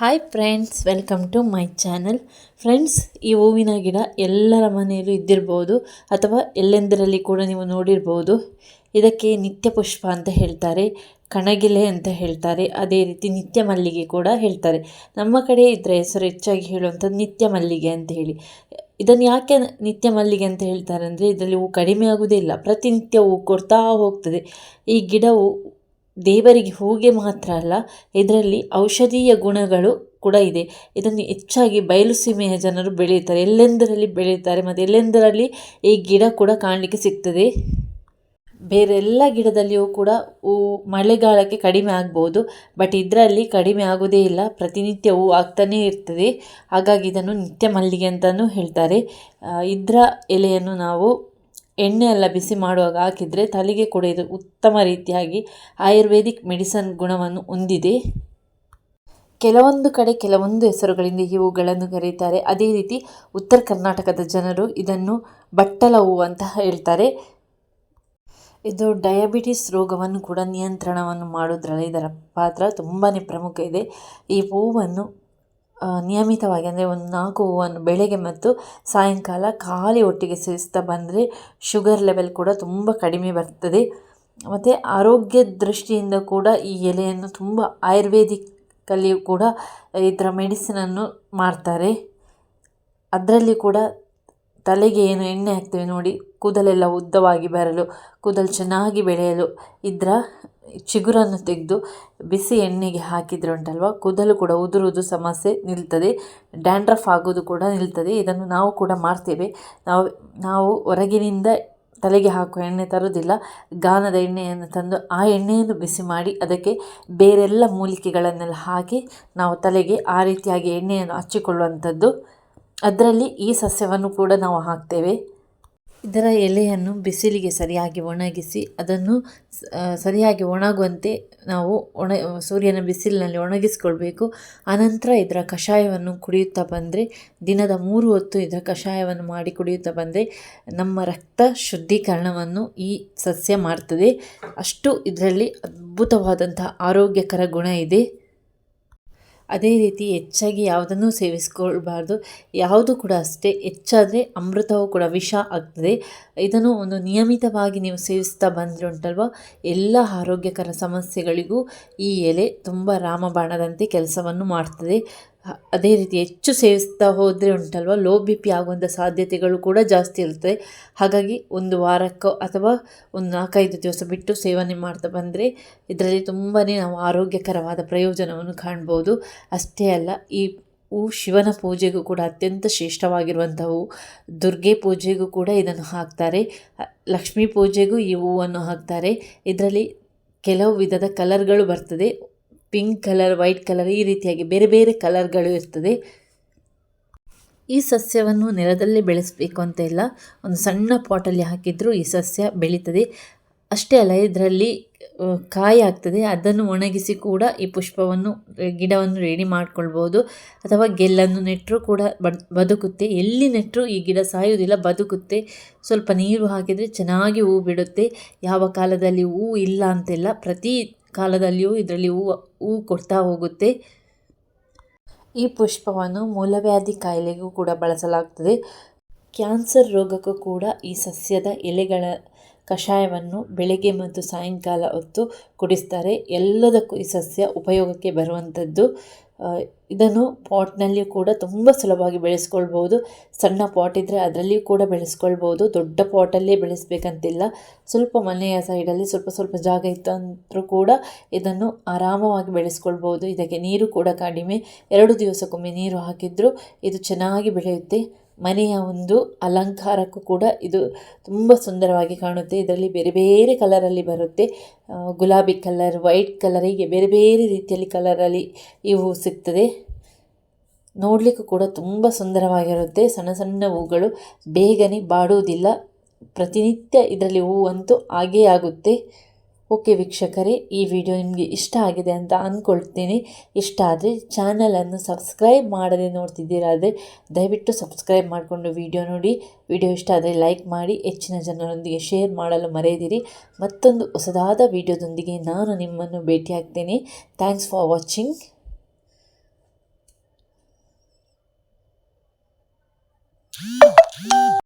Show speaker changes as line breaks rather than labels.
Hi friends welcome to my channel friends ಈ ಹೂವಿನ ಗಿಡ ಎಲ್ಲರ ಮನೆಯಲ್ಲೂ ಇದ್ದಿರ್ಬೋದು ಅಥವಾ ಎಲ್ಲೆಂದರಲ್ಲಿ ಕೂಡ ನೀವು ನೋಡಿರ್ಬೋದು. ಇದಕ್ಕೆ ನಿತ್ಯ ಪುಷ್ಪ ಅಂತ ಹೇಳ್ತಾರೆ, ಕಣಗಿಲೆ ಅಂತ ಹೇಳ್ತಾರೆ, ಅದೇ ರೀತಿ ನಿತ್ಯ ಮಲ್ಲಿಗೆ ಕೂಡ ಹೇಳ್ತಾರೆ. ನಮ್ಮ ಕಡೆ ಇದರ ಹೆಸರು ಹೆಚ್ಚಾಗಿ ಹೇಳುವಂಥದ್ದು ನಿತ್ಯ ಮಲ್ಲಿಗೆ ಅಂತ ಹೇಳಿ. ಇದನ್ನು ಯಾಕೆ ನಿತ್ಯ ಮಲ್ಲಿಗೆ ಅಂತ ಹೇಳ್ತಾರೆ ಅಂದರೆ, ಇದರಲ್ಲಿ ಹೂ ಕಡಿಮೆ ಆಗುವುದೇ ಇಲ್ಲ. ಪ್ರತಿನಿತ್ಯ ಹೂ ಕೊಡ್ತಾ ಹೋಗ್ತದೆ. ಈ ಗಿಡವು ದೇವರಿಗೆ ಹೂಗೆ ಮಾತ್ರ ಅಲ್ಲ, ಇದರಲ್ಲಿ ಔಷಧೀಯ ಗುಣಗಳು ಕೂಡ ಇದೆ. ಇದನ್ನು ಹೆಚ್ಚಾಗಿ ಬಯಲು ಸೀಮೆಯ ಜನರು ಬೆಳೆಯುತ್ತಾರೆ. ಎಲ್ಲೆಂದರಲ್ಲಿ ಬೆಳೆಯುತ್ತಾರೆ ಮತ್ತು ಎಲ್ಲೆಂದರಲ್ಲಿ ಈ ಗಿಡ ಕೂಡ ಕಾಣಲಿಕ್ಕೆ ಸಿಗ್ತದೆ? ಬೇರೆಲ್ಲ ಗಿಡದಲ್ಲಿಯೂ ಕೂಡ ಹೂ ಮಳೆಗಾಲಕ್ಕೆ ಕಡಿಮೆ ಆಗ್ಬೋದು, ಬಟ್ ಇದರಲ್ಲಿ ಕಡಿಮೆ ಆಗೋದೇ ಇಲ್ಲ. ಪ್ರತಿನಿತ್ಯ ಹೂ ಆಗ್ತಾನೇ ಇರ್ತದೆ. ಹಾಗಾಗಿ ಇದನ್ನು ನಿತ್ಯ ಮಲ್ಲಿಗೆ ಅಂತಲೂ ಹೇಳ್ತಾರೆ. ಇದರ ಎಲೆಯನ್ನು ನಾವು ಎಣ್ಣೆ ಎಲ್ಲ ಬಿಸಿ ಮಾಡುವಾಗ ಹಾಕಿದರೆ ತಲೆಗೆ ಕೂಡ ಉತ್ತಮ ರೀತಿಯಾಗಿ ಆಯುರ್ವೇದಿಕ್ ಮೆಡಿಸನ್ ಗುಣವನ್ನು ಹೊಂದಿದೆ. ಕೆಲವೊಂದು ಕಡೆ ಕೆಲವೊಂದು ಹೆಸರುಗಳಿಂದ ಈ ಹೂಗಳನ್ನು ಕರೆಯುತ್ತಾರೆ ಅದೇ ರೀತಿ ಉತ್ತರ ಕರ್ನಾಟಕದ ಜನರು ಇದನ್ನು ಬಟ್ಟಲ ಹೂವು ಅಂತ ಹೇಳ್ತಾರೆ. ಇದು ಡಯಾಬಿಟಿಸ್ ರೋಗವನ್ನು ಕೂಡ ನಿಯಂತ್ರಣವನ್ನು ಮಾಡೋದ್ರಲ್ಲಿ ಇದರ ಪಾತ್ರ ತುಂಬಾ ಪ್ರಮುಖ ಇದೆ. ಈ ಹೂವನ್ನು ನಿಯಮಿತವಾಗಿ ಅಂದರೆ ಒಂದು ನಾಲ್ಕು ಹೂವನ್ನು ಬೆಳಗ್ಗೆ ಮತ್ತು ಸಾಯಂಕಾಲ ಖಾಲಿ ಹೊಟ್ಟೆಗೆ ಸೇವಿಸ್ತಾ ಬಂದರೆ ಶುಗರ್ ಲೆವೆಲ್ ಕೂಡ ತುಂಬ ಕಡಿಮೆ ಬರ್ತದೆ. ಮತ್ತು ಆರೋಗ್ಯ ದೃಷ್ಟಿಯಿಂದ ಕೂಡ ಈ ಎಲೆಯನ್ನು ತುಂಬ ಆಯುರ್ವೇದಿಕ್ಕಲ್ಲಿಯೂ ಕೂಡ ಇದರ ಮೆಡಿಸಿನನ್ನು ಮಾಡ್ತಾರೆ. ಅದರಲ್ಲಿ ಕೂಡ ತಲೆಗೆ ಏನು ಎಣ್ಣೆ ಹಾಕ್ತೇವೆ ನೋಡಿ. ಕೂದಲೆಲ್ಲ ಉದ್ದವಾಗಿ ಬರಲು ಕೂದಲು ಚೆನ್ನಾಗಿ ಬೆಳೆಯಲು ಇದರ ಚಿಗುರನ್ನು ತೆಗೆದು ಬಿಸಿ ಎಣ್ಣೆಗೆ ಹಾಕಿದರೆ ಉಂಟಲ್ವ ಕೂದಲು ಕೂಡ ಉದುರುವುದು ಸಮಸ್ಯೆ ನಿಲ್ತದೆ, ಡ್ಯಾಂಡ್ರಫ್ ಆಗೋದು ಕೂಡ ನಿಲ್ತದೆ, ಇದನ್ನು ನಾವು ಕೂಡ ಮಾಡ್ತೇವೆ. ನಾವು ನಾವು ಹೊರಗಿನಿಂದ ತಲೆಗೆ ಹಾಕುವ ಎಣ್ಣೆ ತರೋದಿಲ್ಲ ಗಾನದ ಎಣ್ಣೆಯನ್ನು ತಂದು ಆ ಎಣ್ಣೆಯನ್ನು ಬಿಸಿ ಮಾಡಿ ಅದಕ್ಕೆ ಬೇರೆಲ್ಲ ಮೂಲಿಕೆಗಳನ್ನೆಲ್ಲ ಹಾಕಿ ನಾವು ತಲೆಗೆ ಆ ರೀತಿಯಾಗಿ ಎಣ್ಣೆಯನ್ನು ಹಚ್ಚಿಕೊಳ್ಳುವಂಥದ್ದು. ಅದರಲ್ಲಿ ಈ ಸಸ್ಯವನ್ನು ಕೂಡ ನಾವು ಹಾಕ್ತೇವೆ. ಇದರ ಎಲೆಯನ್ನು ಬಿಸಿಲಿಗೆ ಸರಿಯಾಗಿ ಒಣಗಿಸಿ, ಅದನ್ನು ಸರಿಯಾಗಿ ಒಣಗುವಂತೆ ನಾವು ಒಣ, ಸೂರ್ಯನ ಬಿಸಿಲಿನಲ್ಲಿ ಒಣಗಿಸಿಕೊಳ್ಬೇಕು. ಆನಂತರ ಇದರ ಕಷಾಯವನ್ನು ಕುಡಿಯುತ್ತಾ ಬಂದರೆ, ದಿನದ ಮೂರು ಹೊತ್ತು ಇದರ ಕಷಾಯವನ್ನು ಮಾಡಿ ಕುಡಿಯುತ್ತಾ ಬಂದರೆ, ನಮ್ಮ ರಕ್ತ ಶುದ್ಧೀಕರಣವನ್ನು ಈ ಸಸ್ಯ ಮಾಡ್ತದೆ. ಅಷ್ಟು ಇದರಲ್ಲಿ ಅದ್ಭುತವಾದಂತಹ ಆರೋಗ್ಯಕರ ಗುಣ ಇದೆ. ಅದೇ ರೀತಿ ಹೆಚ್ಚಾಗಿ ಯಾವುದನ್ನು ಸೇವಿಸ್ಕೊಳ್ಬಾರ್ದು. ಯಾವುದು ಕೂಡ ಅಷ್ಟೇ, ಹೆಚ್ಚಾದರೆ ಅಮೃತವೂ ಕೂಡ ವಿಷ ಆಗ್ತದೆ. ಇದನ್ನು ಒಂದು ನಿಯಮಿತವಾಗಿ ನೀವು ಸೇವಿಸ್ತಾ ಬಂದರೆ ಉಂಟಲ್ವ ಎಲ್ಲ ಆರೋಗ್ಯಕರ ಸಮಸ್ಯೆಗಳಿಗೂ ಈ ಎಲೆ ತುಂಬ ರಾಮಬಾಣದಂತೆ ಕೆಲಸವನ್ನು ಮಾಡ್ತದೆ. ಅದೇ ರೀತಿ ಹೆಚ್ಚು ಸೇವಿಸ್ತಾ ಹೋದರೆ ಉಂಟಲ್ವ? ಲೋ ಬಿ ಪಿ ಆಗುವಂಥ ಸಾಧ್ಯತೆಗಳು ಕೂಡ ಜಾಸ್ತಿ ಇರ್ತದೆ ಹಾಗಾಗಿ ಒಂದು ವಾರಕ್ಕೋ ಅಥವಾ ಒಂದು ನಾಲ್ಕೈದು ದಿವಸ ಬಿಟ್ಟು ಸೇವನೆ ಮಾಡ್ತಾ ಬಂದರೆ ಇದರಲ್ಲಿ ತುಂಬಾ ನಾವು ಆರೋಗ್ಯಕರವಾದ ಪ್ರಯೋಜನವನ್ನು ಕಾಣ್ಬೋದು. ಅಷ್ಟೇ ಅಲ್ಲ, ಈ ಹೂ ಶಿವನ ಪೂಜೆಗೂ ಕೂಡ ಅತ್ಯಂತ ಶ್ರೇಷ್ಠವಾಗಿರುವಂಥವು ದುರ್ಗೆ ಪೂಜೆಗೂ ಕೂಡ ಇದನ್ನು ಹಾಕ್ತಾರೆ. ಲಕ್ಷ್ಮೀ ಪೂಜೆಗೂ ಈ ಹೂವನ್ನು ಹಾಕ್ತಾರೆ. ಇದರಲ್ಲಿ ಕೆಲವು ವಿಧದ ಕಲರ್ಗಳು ಬರ್ತದೆ. ಪಿಂಕ್ ಕಲರ್, ವೈಟ್ ಕಲರ್ ಈ ರೀತಿಯಾಗಿ ಬೇರೆ ಬೇರೆ ಕಲರ್ಗಳು ಇರ್ತದೆ. ಈ ಸಸ್ಯವನ್ನು ನೆಲದಲ್ಲೇ ಬೆಳೆಸಬೇಕು ಅಂತ ಇಲ್ಲ. ಒಂದು ಸಣ್ಣ ಪಾಟಲ್ಲಿ ಹಾಕಿದರೂ ಈ ಸಸ್ಯ ಬೆಳೀತದೆ. ಅಷ್ಟೇ ಅಲ್ಲ, ಇದರಲ್ಲಿ ಕಾಯಿ ಆಗ್ತದೆ. ಅದನ್ನು ಒಣಗಿಸಿ ಕೂಡ ಈ ಪುಷ್ಪವನ್ನು, ಗಿಡವನ್ನು ರೆಡಿ ಮಾಡ್ಕೊಳ್ಬೋದು. ಅಥವಾ ಗೆಲ್ಲನ್ನು ನೆಟ್ಟರೂ ಕೂಡ ಬದುಕುತ್ತೆ. ಎಲ್ಲಿ ನೆಟ್ಟರೂ ಈ ಗಿಡ ಸಾಯುವುದಿಲ್ಲ, ಬದುಕುತ್ತೆ. ಸ್ವಲ್ಪ ನೀರು ಹಾಕಿದರೆ ಚೆನ್ನಾಗಿ ಹೂ ಬಿಡುತ್ತೆ. ಯಾವ ಕಾಲದಲ್ಲಿ ಹೂ ಇಲ್ಲ ಅಂತೆಲ್ಲ ಪ್ರತಿ ಕಾಲದಲ್ಲಿಯೂ ಇದರಲ್ಲಿ ಹೂವು ಹೂವು ಕೊಡ್ತಾ ಹೋಗುತ್ತೆ. ಈ ಪುಷ್ಪವನ್ನು ಮೂಲವ್ಯಾಧಿ ಕಾಯಿಲೆಗೂ ಕೂಡ ಬಳಸಲಾಗ್ತದೆ. ಕ್ಯಾನ್ಸರ್ ರೋಗಕ್ಕೂ ಕೂಡ ಈ ಸಸ್ಯದ ಎಲೆಗಳ ಕಷಾಯವನ್ನು ಬೆಳಗ್ಗೆ ಮತ್ತು ಸಾಯಂಕಾಲ ಹೊತ್ತು ಕುಡಿಸ್ತಾರೆ. ಎಲ್ಲದಕ್ಕೂ ಈ ಸಸ್ಯ ಉಪಯೋಗಕ್ಕೆ ಬರುವಂಥದ್ದು. ಇದನ್ನು ಪಾಟ್ನಲ್ಲಿಯೂ ಕೂಡ ತುಂಬ ಸುಲಭವಾಗಿ ಬೆಳೆಸ್ಕೊಳ್ಬೋದು. ಸಣ್ಣ ಪಾಟ್ ಇದ್ದರೆ ಅದರಲ್ಲಿಯೂ ಕೂಡ ಬೆಳೆಸ್ಕೊಳ್ಬೋದು. ದೊಡ್ಡ ಪಾಟಲ್ಲೇ ಬೆಳೆಸಬೇಕಂತಿಲ್ಲ. ಸ್ವಲ್ಪ ಮನೆಯ ಸೈಡಲ್ಲಿ ಸ್ವಲ್ಪ ಸ್ವಲ್ಪ ಜಾಗ ಇತ್ತು ಅಂದರೂ ಕೂಡ ಇದನ್ನು ಆರಾಮವಾಗಿ ಬೆಳೆಸ್ಕೊಳ್ಬೋದು. ಇದಕ್ಕೆ ನೀರು ಕೂಡ ಕಡಿಮೆ. ಎರಡು ದಿವಸಕ್ಕೊಮ್ಮೆ ನೀರು ಹಾಕಿದರೂ ಇದು ಚೆನ್ನಾಗಿ ಬೆಳೆಯುತ್ತೆ. ಮನೆಯ ಒಂದು ಅಲಂಕಾರಕ್ಕೂ ಕೂಡ ಇದು ತುಂಬ ಸುಂದರವಾಗಿ ಕಾಣುತ್ತೆ. ಇದರಲ್ಲಿ ಬೇರೆ ಬೇರೆ ಕಲರಲ್ಲಿ ಬರುತ್ತೆ. ಗುಲಾಬಿ ಕಲರ್, ವೈಟ್ ಕಲರ್, ಹೀಗೆ ಬೇರೆ ಬೇರೆ ರೀತಿಯಲ್ಲಿ ಕಲರಲ್ಲಿ ಇವು ಸಿಗ್ತದೆ. ನೋಡಲಿಕ್ಕೂ ಕೂಡ ತುಂಬ ಸುಂದರವಾಗಿರುತ್ತೆ. ಸಣ್ಣ ಸಣ್ಣ ಹೂಗಳು ಬೇಗನೆ ಬಾಡುವುದಿಲ್ಲ ಪ್ರತಿನಿತ್ಯ ಇದರಲ್ಲಿ ಹೂವಂತೂ ಆಗೇ ಆಗುತ್ತೆ. ಓಕೆ ವೀಕ್ಷಕರೇ, ಈ ವಿಡಿಯೋ ನಿಮಗೆ ಇಷ್ಟ ಆಗಿದೆ ಅಂತ ಅಂದ್ಕೊಳ್ತೀನಿ ಇಷ್ಟ ಆದರೆ ಚಾನಲನ್ನು ಸಬ್ಸ್ಕ್ರೈಬ್ ಮಾಡದೆ ನೋಡ್ತಿದ್ದೀರಾದರೆ ದಯವಿಟ್ಟು ಸಬ್ಸ್ಕ್ರೈಬ್ ಮಾಡಿಕೊಂಡು ವಿಡಿಯೋ ನೋಡಿ. ವಿಡಿಯೋ ಇಷ್ಟ ಆದರೆ ಲೈಕ್ ಮಾಡಿ, ಹೆಚ್ಚಿನ ಜನರೊಂದಿಗೆ ಶೇರ್ ಮಾಡಲು ಮರೆಯದಿರಿ. ಮತ್ತೊಂದು ಹೊಸದಾದ ವಿಡಿಯೋದೊಂದಿಗೆ ನಾನು ನಿಮ್ಮನ್ನು ಭೇಟಿಯಾಗ್ತೀನಿ ಥ್ಯಾಂಕ್ಸ್ ಫಾರ್ ವಾಚಿಂಗ್